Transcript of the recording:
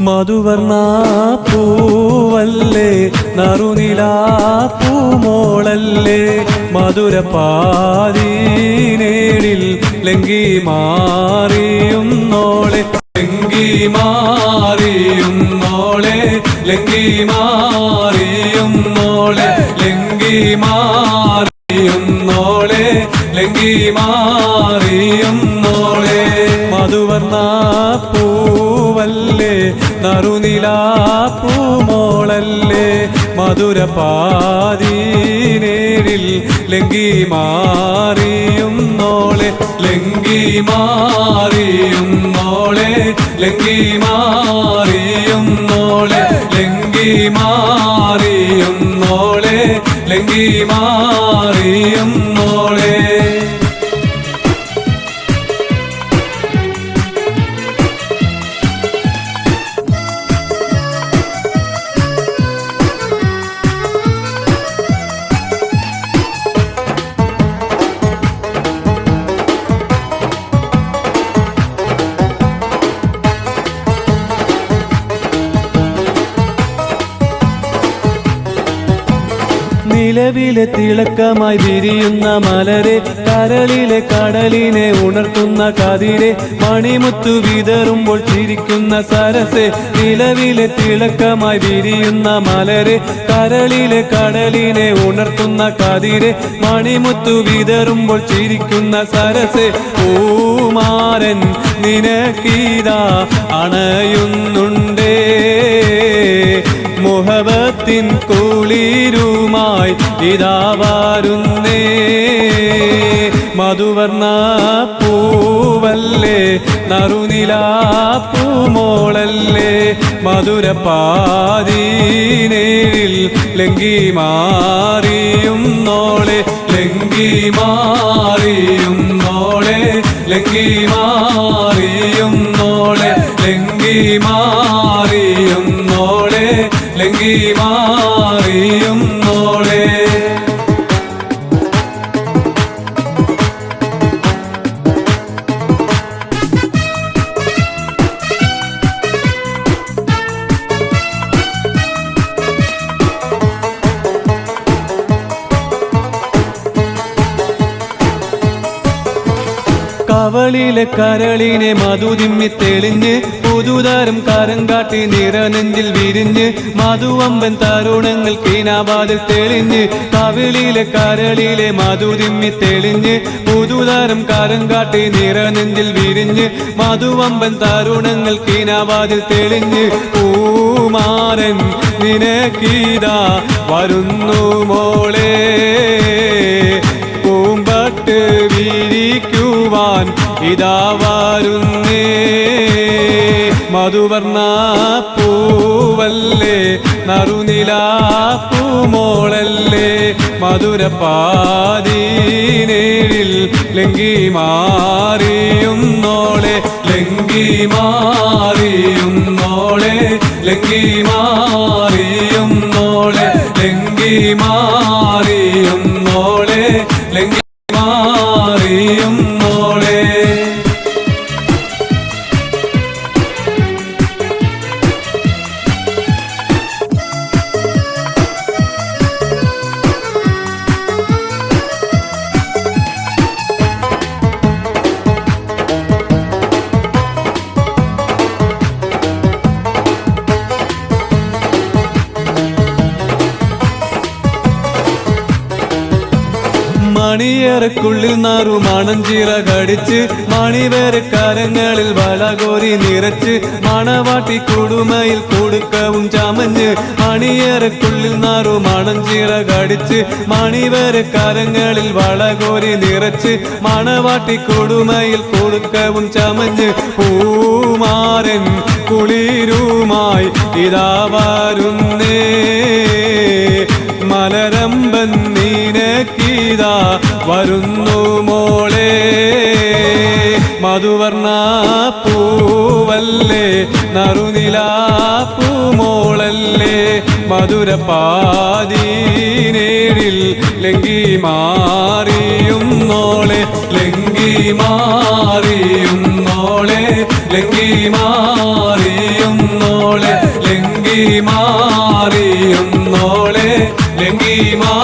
മധുവർണ പൂവല്ലേ? നറുനില പൂമോളല്ലേ? മധുര പാതീനേടിൽ ലങ്കി മാറിയും നോളെ ലങ്കി മാറിയും നോളെ ലങ്കി മാറിയും നോളെ ലങ്കി മാറിയും നോളെ ലങ്കി മാറിയും നറുനിലാ മധുരപാതീനേരിൽ മധുര പാതീനേരിൽ ലങ്കി മാറിയും നോളെ ലങ്കി മാറിയും നോളെ ലങ്കി മാറിയും നോളെ ലങ്കി മാറിയും നോളെ ലങ്കി മാറിയും നിലവിലെ തിളക്കമായി വിരിയുന്ന മലരെ കരളിലെ കടലിനെ ഉണർത്തുന്ന കതിരെ മണിമുത്തു വിതറുമ്പോൾ ചിരിക്കുന്ന സരസെ നിലവിലെ തിളക്കമായി വിരിയുന്ന മലരെ കരളിലെ കടലിനെ ഉണർത്തുന്ന കതിരെ മണിമുത്തു വിതറുമ്പോൾ ചിരിക്കുന്ന സരസെ പൂമാരൻ നിനക്കീതാ അണയുന്നുണ്ടേ. കുളിരുമായി ഇതാ വരുന്നേ മധുവർണ പൂവല്ലേ നറുനിലാ പൂമോളല്ലേ മധുര പാതീനേരിൽ ലങ്കി മാറിയും നോളെ ലങ്കി മാറിയും നോളെ ലങ്കി മാറിയും നോളെ ലങ്കി മാറിയും നോളെ ലങ്കി മാറിയും കവളിലെ കരളിനെ മധുതിമ്മി തെളിഞ്ഞ് പുതുതരം കരം കാട്ടി നിറനെഞ്ചിൽ വിരിഞ്ഞ് മധുവമ്പൻ തരുണങ്ങൾ കീനാബാദിൽ തെളിഞ്ഞ് കവിളിലെ കരളിലെ മധുതിമ്മി തെളിഞ്ഞ് പുതുതരം കരം കാട്ടി നിറനെഞ്ചിൽ വിരിഞ്ഞ് മധുവമ്പൻ തരുണങ്ങൾ കീനാബാദിൽ തെളിഞ്ഞ് പൂമാരൻ നിനക്കീതാ വരുന്നു മോളേ. ഇതാ വരുന്നേ മധുവർണ പൂവല്ലേ നറുനിലാ പൂമോളല്ലേ മധുരപാതീനേഴിൽ ലങ്കി മാറിയുന്നോളെ ലങ്കി മാറിയുന്നോളെ ലങ്കി മാറിയുന്നോളെ ലങ്കി മാറിയും മണിയറക്കുള്ളിൽ നാറു മണഞ്ചീറ കടിച്ച് മണിവേരക്കാരങ്ങളിൽ കരങ്ങളിൽ വളകോരി നിറച്ച് മണവാട്ടി കുടുമയിൽ കൊടുക്കവും ചമഞ്ഞ് മണിയേറക്കുള്ളിൽ നാറു മണഞ്ചീറ കടിച്ച് മണിവേരക്കാരങ്ങളിൽ കരങ്ങളിൽ വളകോരി നിറച്ച് മണവാട്ടി കൊടുമയിൽ കൊടുക്കവും ചമഞ്ഞ് പൂമാരൻ കുളിരുമായി ഇതാ വരുന്നേ. വരുന്നു മോളെ. മധുവർണ പൂവല്ലേ നറുനില പൂമോളല്ലേ മധുരപാതീനേരിൽ ലങ്കി മാറിയും നോളെ ലങ്കി മാറിയും നോളെ ലങ്കി മാറിയും നോളെ ലങ്കി മാറിയും നോളെ ലങ്കി മാ